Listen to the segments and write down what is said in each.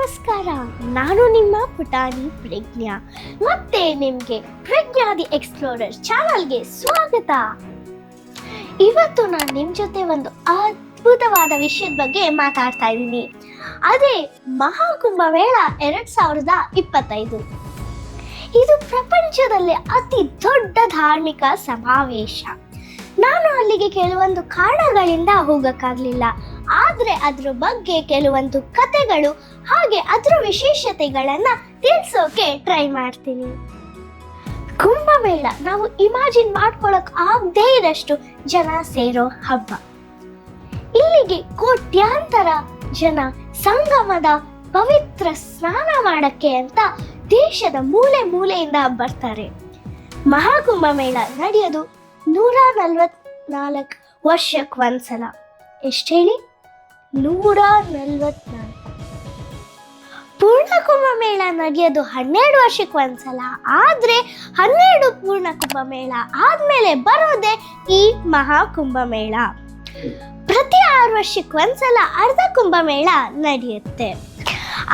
ನಮಸ್ಕಾರ. ನಾನು ನಿಮ್ಮ ಪುಟಾಣಿ ಪ್ರಜ್ಞಾ. ಮತ್ತೆ ಪ್ರಜ್ಞಾ ದಿ ಎಕ್ಸ್ಪ್ಲೋರರ್ ಚಾನಲ್ಗೆ ಸ್ವಾಗತ. ಇವತ್ತು ನಾನು ನಿಮ್ಮ ಜೊತೆ ಒಂದು ಅದ್ಭುತವಾದ ವಿಷಯದ ಬಗ್ಗೆ ಮಾತಾಡ್ತಾ ಇದ್ದೀನಿ. ಅದೇ ಮಹಾಕುಂಭಮೇಳ ಎರಡ್ ಸಾವಿರದ ಇಪ್ಪತ್ತೈದು. ಇದು ಪ್ರಪಂಚದಲ್ಲೇ ಅತಿ ದೊಡ್ಡ ಧಾರ್ಮಿಕ ಸಮಾವೇಶ. ನಾನು ಅಲ್ಲಿಗೆ ಕೆಲವೊಂದು ಕಾರಣಗಳಿಂದ ಹೋಗಕ್ಕಾಗ್ಲಿಲ್ಲ. ಆದ್ರೆ ಅದ್ರ ಬಗ್ಗೆ ಕೆಲವೊಂದು ಕತೆಗಳು ಹಾಗೆ ಅದರ ವಿಶೇಷತೆಗಳನ್ನ ತಿಳಿಸೋಕೆ ಟ್ರೈ ಮಾಡ್ತೀನಿ. ಕುಂಭಮೇಳ ನಾವು ಇಮ್ಯಾಜಿನ್ ಮಾಡ್ಕೊಳಕ್ ಆಗದೇ ಇರಷ್ಟು ಜನ ಸೇರೋ ಹಬ್ಬ. ಇಲ್ಲಿಗೆ ಕೋಟ್ಯಾಂತರ ಜನ ಸಂಗಮದ ಪವಿತ್ರ ಸ್ನಾನ ಮಾಡಕ್ಕೆ ಅಂತ ದೇಶದ ಮೂಲೆ ಮೂಲೆಯಿಂದ ಬರ್ತಾರೆ. ಮಹಾಕುಂಭಮೇಳ ನಡೆಯೋದು ನೂರ ನಲ್ವತ್ನಾಲ್ಕು ವರ್ಷಕ್ಕೆ ಒಂದ್ಸಲ. ಎಷ್ಟು ಹೇಳಿ? ನೂರ ನಲ್ವತ್ನಾಲ್ಕು. ಪೂರ್ಣ ಕುಂಭಮೇಳ ನಡೆಯೋದು ಹನ್ನೆರಡು ವರ್ಷಕ್ಕೆ ಒಂದ್ಸಲ. ಆದ್ರೆ ಹನ್ನೆರಡು ಪೂರ್ಣ ಕುಂಭಮೇಳ ಆದ್ಮೇಲೆ ಬರೋದೇ ಈ ಮಹಾ ಕುಂಭಮೇಳ ಪ್ರತಿ ಆರು ವರ್ಷಕ್ಕೆ ಒಂದ್ಸಲ ಅರ್ಧ ಕುಂಭಮೇಳ ನಡೆಯುತ್ತೆ.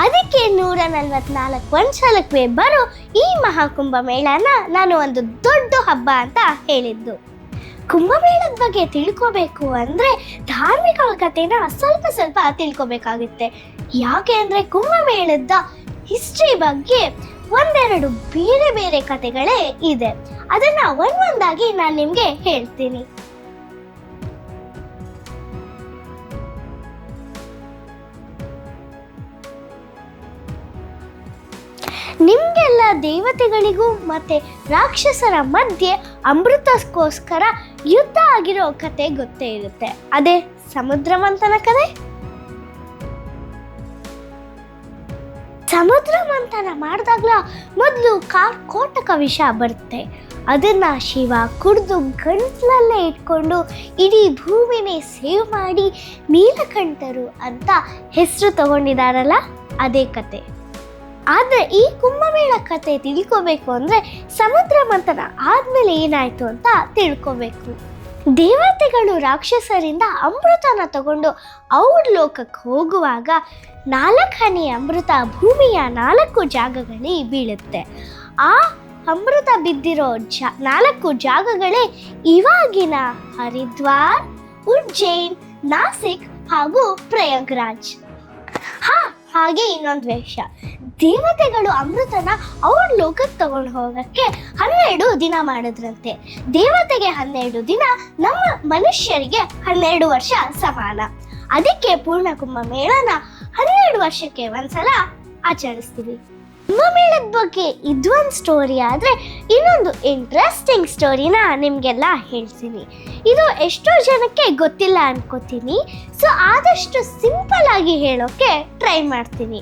ಅದಕ್ಕೆ ನೂರ ನಲ್ವತ್ನಾಲ್ಕು ಒಂದ್ಸಲಕ್ಕೆ ಬರೋ ಈ ಮಹಾಕುಂಭ ಮೇಳನ ನಾನು ಒಂದು ದೊಡ್ಡ ಹಬ್ಬ ಅಂತ ಹೇಳಿದ್ದು. ಕುಂಭಮೇಳದ ಬಗ್ಗೆ ತಿಳ್ಕೋಬೇಕು ಅಂದ್ರೆ ಧಾರ್ಮಿಕ ಕಥೆನ ಸ್ವಲ್ಪ ಸ್ವಲ್ಪ ತಿಳ್ಕೋಬೇಕಾಗುತ್ತೆ. ಯಾಕೆ ಅಂದ್ರೆ ಕುಂಭಮೇಳದ ಹಿಸ್ಟ್ರಿ ಬಗ್ಗೆ ಒಂದೆರಡು ಬೇರೆ ಬೇರೆ ಕಥೆಗಳೇ ಇದೆ. ಅದನ್ನ ಒಂದೊಂದಾಗಿ ನಾನು ನಿಮ್ಗೆ ಹೇಳ್ತೀನಿ. ನಿಮ್ಗೆಲ್ಲ ದೇವತೆಗಳಿಗೂ ಮತ್ತೆ ರಾಕ್ಷಸರ ಮಧ್ಯೆ ಅಮೃತಕ್ಕೋಸ್ಕರ ಯುದ್ಧ ಆಗಿರೋ ಕತೆ ಗೊತ್ತೇ ಇರುತ್ತೆ. ಅದೇ ಸಮುದ್ರವಂತನ ಕತೆ? ಸಮುದ್ರ ಮಂಥನ ಮಾಡಿದಾಗ್ಲ ಮೊದಲು ಕಾರ್ ಕೋಟಕ ವಿಷ ಬರುತ್ತೆ. ಅದನ್ನ ಶಿವ ಕುಡಿದು ಗಂಟ್ಲಲ್ಲೇ ಇಟ್ಕೊಂಡು ಇಡೀ ಭೂಮಿನೇ ಸೇವ್ ಮಾಡಿ ನೀಲಕಂಠರು ಅಂತ ಹೆಸರು ತಗೊಂಡಿದಾರಲ್ಲ, ಅದೇ ಕತೆ. ಆದರೆ ಈ ಕುಂಭಮೇಳ ಕತೆ ತಿಳ್ಕೋಬೇಕು ಅಂದರೆ ಸಮುದ್ರ ಮಂಥನ ಆದಮೇಲೆ ಏನಾಯಿತು ಅಂತ ತಿಳ್ಕೋಬೇಕು. ದೇವತೆಗಳು ರಾಕ್ಷಸರಿಂದ ಅಮೃತನ ತಗೊಂಡು ಅವ್ರ ಲೋಕಕ್ಕೆ ಹೋಗುವಾಗ ನಾಲ್ಕು ಅಮೃತ ಭೂಮಿಯ ನಾಲ್ಕು ಜಾಗಗಳಿಗೆ ಬೀಳುತ್ತೆ. ಆ ಅಮೃತ ಬಿದ್ದಿರೋ ಜಾ, ನಾಲ್ಕು ಜಾಗಗಳೇ ಇವಾಗಿನ ಹರಿದ್ವಾರ್, ಉಜ್ಜೈನ್, ನಾಸಿಕ್ ಹಾಗೂ ಪ್ರಯಾಗ್ರಾಜ್. ಹಾಗೆ ಇನ್ನೊಂದು ವಿಷಯ ದೇವತೆಗಳು ಅಮೃತನ ಅವ್ರ ಲೋಕಕ್ಕೆ ತಗೊಂಡು ಹೋಗಕ್ಕೆ ಹನ್ನೆರಡು ದಿನ ಮಾಡಿದ್ರಂತೆ. ದೇವತೆಗೆ ಹನ್ನೆರಡು ದಿನ, ನಮ್ಮ ಮನುಷ್ಯರಿಗೆ ಹನ್ನೆರಡು ವರ್ಷ ಸಮಾನ. ಅದಕ್ಕೆ ಪೂರ್ಣ ಕುಂಭ ಮೇಳನ ಹನ್ನೆರಡು ವರ್ಷಕ್ಕೆ ಒಂದ್ಸಲ ಆಚರಿಸ್ತೀವಿ. ಕುಂಭಮೇಳದ ಬಗ್ಗೆ ಇದೊಂದು ಸ್ಟೋರಿ ಆದರೆ ಇನ್ನೊಂದು ಇಂಟ್ರೆಸ್ಟಿಂಗ್ ಸ್ಟೋರಿನ ನಿಮಗೆಲ್ಲ ಹೇಳ್ತೀನಿ. ಇದು ಎಷ್ಟೋ ಜನಕ್ಕೆ ಗೊತ್ತಿಲ್ಲ ಅನ್ಕೋತೀನಿ. ಸೊ ಆದಷ್ಟು ಸಿಂಪಲ್ ಆಗಿ ಹೇಳೋಕೆ ಟ್ರೈ ಮಾಡ್ತೀನಿ.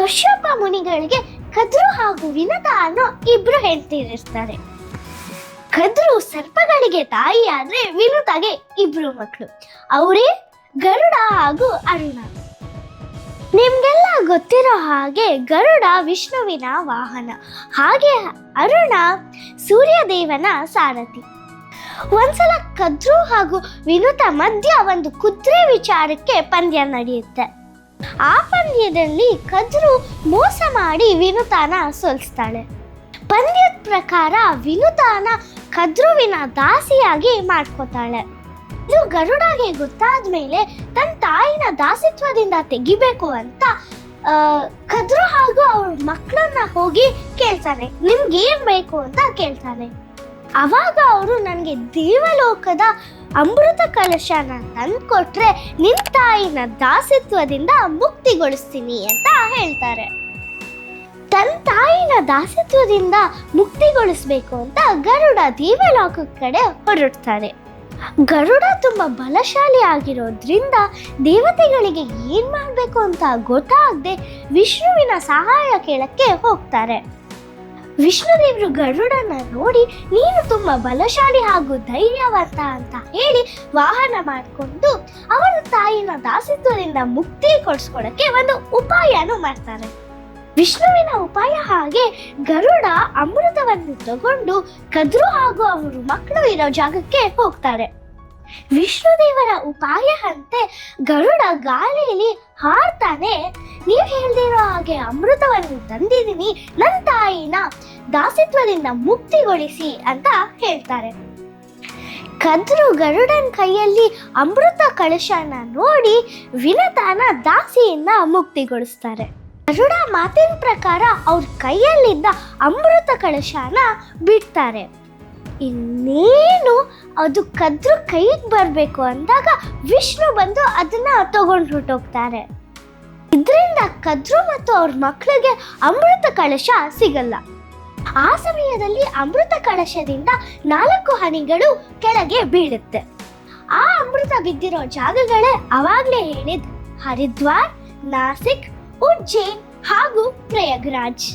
ಕಶ್ಯಪ ಮುನಿಗಳಿಗೆ ಕದ್ರು ಹಾಗೂ ವಿನದ ಅನ್ನೋ ಇಬ್ರು ಹೇಳ್ತಿರ್ತಾರೆ ಕದ್ರು ಸರ್ಪಗಳಿಗೆ ತಾಯಿ ಆದ್ರೆ ವಿನುತಾಗೆ ಇಬ್ರು ಮಕ್ಕಳು ಅವರೇ ಗರುಡ ಹಾಗೂ ಅರುಣ. ನಿಮ್ಗೆಲ್ಲ ಗೊತ್ತಿರೋ ಹಾಗೆ ಗರುಡ ವಿಷ್ಣುವಿನ ವಾಹನ, ಹಾಗೆ ಅರುಣ ಸೂರ್ಯದೇವನ ಸಾರಥಿ. ಒಂದ್ಸಲ ಕದ್ರು ಹಾಗೂ ವಿನುತ ಮಧ್ಯ ಒಂದು ಕುದುರೆ ವಿಚಾರಕ್ಕೆ ಪಂದ್ಯ ನಡೆಯುತ್ತೆ. ಆ ಪಂದ್ಯದಲ್ಲಿ ಕದ್ರು ಮೋಸ ಮಾಡಿ ವಿನುತಾನ ಸೋಲಿಸ್ತಾಳೆ. ಪಂದ್ಯದ ಪ್ರಕಾರ ವಿನುತಾನ ಕದ್ರುವಿನ ದಾಸಿಯಾಗಿ ಮಾಡ್ಕೋತಾಳೆ. ಇದು ಗರುಡಗೆ ಗೊತ್ತಾದ್ಮೇಲೆ ತನ್ನ ತಾಯಿನ ದಾಸಿತ್ವದಿಂದ ತೆಗಿಬೇಕು ಅಂತ ಕದ್ರು ಹಾಗೂ ಅವ್ರ ಮಕ್ಕಳನ್ನ ಹೋಗಿ ಕೇಳ್ತಾನೆ. ನಿಮ್ಗೆ ಏನ್ ಬೇಕು ಅಂತ ಕೇಳ್ತಾನೆ. ಅವಾಗ ಅವರು ನನಗೆ ದೇವಲೋಕದ ಅಮೃತ ಕಲಶನ ತಂದ್ಕೊಟ್ರೆ ನಿನ್ ತಾಯಿನ ದಾಸತ್ವದಿಂದ ಮುಕ್ತಿಗೊಳಿಸ್ತೀನಿ ಅಂತ ಹೇಳ್ತಾರೆ. ತನ್ನ ತಾಯಿನ ದಾಸತ್ವದಿಂದ ಮುಕ್ತಿಗೊಳಿಸ್ಬೇಕು ಅಂತ ಗರುಡ ದೇವಲೋಕದ ಕಡೆ ಹೊರಡ್ತಾರೆ ಗರುಡ ತುಂಬ ಬಲಶಾಲಿ ಆಗಿರೋದ್ರಿಂದ ದೇವತೆಗಳಿಗೆ ಏನ್ ಮಾಡಬೇಕು ಅಂತ ಗೊತ್ತಾಗದೆ ವಿಷ್ಣುವಿನ ಸಹಾಯ ಕೇಳಕ್ಕೆ ಹೋಗ್ತಾರೆ. ವಿಷ್ಣುದೇವರು ಗರುಡನ ನೋಡಿ, ನೀನು ತುಂಬ ಬಲಶಾಲಿ ಹಾಗೂ ಧೈರ್ಯವಂತ ಅಂತ ಹೇಳಿ ವಾಹನ ಮಾಡಿಕೊಂಡು ಅವರ ತಾಯಿನ ದಾಸಿತ್ವದಿಂದ ಮುಕ್ತಿ ಕೊಡಿಸ್ಕೊಳಕ್ಕೆ ಒಂದು ಉಪಾಯನೂ ಮಾಡ್ತಾರೆ. ವಿಷ್ಣುವಿನ ಉಪಾಯ ಹಾಗೆ ಗರುಡ ಅಮೃತವನ್ನು ತಗೊಂಡು ಕದ್ರು ಹಾಗೂ ಅವರು ಮಕ್ಕಳು ಇರೋ ಜಾಗಕ್ಕೆ ಹೋಗ್ತಾರೆ. ವಿಷ್ಣುದೇವರ ಉಪಾಯ ಅಂತೆ ಗರುಡ ಗಾಳಿಯಲ್ಲಿ ಹಾರ್ತಾನೆ, ನೀವು ಹೇಳ್ದಿರೋ ಹಾಗೆ ಅಮೃತವನ್ನು ತಂದಿದ್ದೀನಿ ನನ್ನ ತಾಯಿನ ದಾಸಿತ್ವದಿಂದ ಮುಕ್ತಿಗೊಳಿಸಿ ಅಂತ ಹೇಳ್ತಾರೆ. ಕದ್ರು ಗರುಡನ್ ಕೈಯಲ್ಲಿ ಅಮೃತ ಕಳಶನ ನೋಡಿ ವಿನತಾನ ದಾಸಿಯಿಂದ ಮುಕ್ತಿಗೊಳಿಸ್ತಾರೆ. ಗರುಡ ಮಾತಿನ ಪ್ರಕಾರ ಅವ್ರ ಕೈಯಲ್ಲಿದ್ದ ಅಮೃತ ಕಳಶಾನ ಬಿಡ್ತಾರೆ. ಇನ್ನೇನು ಅದು ಕದ್ರು ಕೈಗೆ ಬರಬೇಕು ಅಂದಾಗ ವಿಷ್ಣು ಬಂದು ಅದನ್ನ ತಗೊಂಡು ಹೊರಟೋಗ್ತಾರೆ. ಇದರಿಂದ ಕದ್ರು ಮತ್ತು ಅವ್ರ ಮಕ್ಕಳಿಗೆ ಅಮೃತ ಕಳಶ ಸಿಗಲ್ಲ. ಆ ಸಮಯದಲ್ಲಿ ಅಮೃತ ಕಳಶದಿಂದ ನಾಲ್ಕು ಹನಿಗಳು ಕೆಳಗೆ ಬೀಳುತ್ತೆ. ಆ ಅಮೃತ ಬಿದ್ದಿರೋ ಜಾಗಗಳೇ ಅವಾಗಲೇ ಹೇಳಿದ ಹರಿದ್ವಾರ್, ನಾಸಿಕ್ ಉಜ್ಜೈನ್ ಹಾಗೂ ಪ್ರಯಾಗ್ರಾಜ್.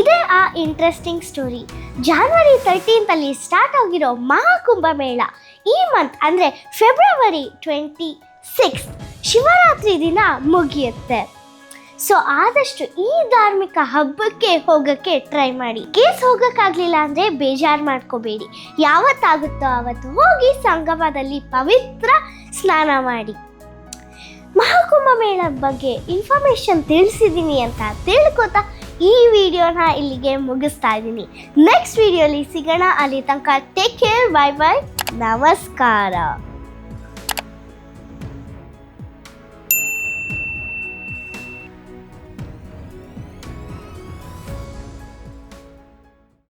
ಇದೇ ಆ ಇಂಟ್ರೆಸ್ಟಿಂಗ್ ಸ್ಟೋರಿ ಜಾನ್ವರಿ ತರ್ಟೀನ್ತ್ ಅಲ್ಲಿ ಸ್ಟಾರ್ಟ್ ಆಗಿರೋ ಮಹಾಕುಂಭ ಮೇಳ. ಈ ಮಂತ್ ಅಂದ್ರೆ ಫೆಬ್ರವರಿ ಟ್ವೆಂಟಿ ಸಿಕ್ಸ್ ಶಿವರಾತ್ರಿ ದಿನ ಮುಗಿಯುತ್ತೆ. ಸೊ ಆದಷ್ಟು ಈ ಧಾರ್ಮಿಕ ಹಬ್ಬಕ್ಕೆ ಹೋಗಕ್ಕೆ ಟ್ರೈ ಮಾಡಿ. ಕೇಸ್ ಹೋಗಕ್ಕಾಗ್ಲಿಲ್ಲ ಅಂದ್ರೆ ಬೇಜಾರು ಮಾಡ್ಕೋಬೇಡಿ. ಯಾವತ್ತಾಗುತ್ತೋ ಅವತ್ತು ಹೋಗಿ ಸಂಗಮದಲ್ಲಿ ಪವಿತ್ರ ಸ್ನಾನ ಮಾಡಿ. ಮಹಾಕುಂಭ ಮೇಳದ ಬಗ್ಗೆ ಇನ್ಫಾರ್ಮೇಶನ್ ತಿಳಿಸಿದ್ದೀನಿ ಅಂತ ತಿಳ್ಕೊತಾ ಈ ವಿಡಿಯೋನ ಇಲ್ಲಿಗೆ ಮುಗಿಸ್ತಾ ಇದ್ದೀನಿ ನೆಕ್ಸ್ಟ್ ವಿಡಿಯೋಲಿ ಸಿಗೋಣ. ಅಲ್ಲಿ ತನಕ ಟೇಕ್ ಕೇರ್ ಬೈ ಬೈ ನಮಸ್ಕಾರ.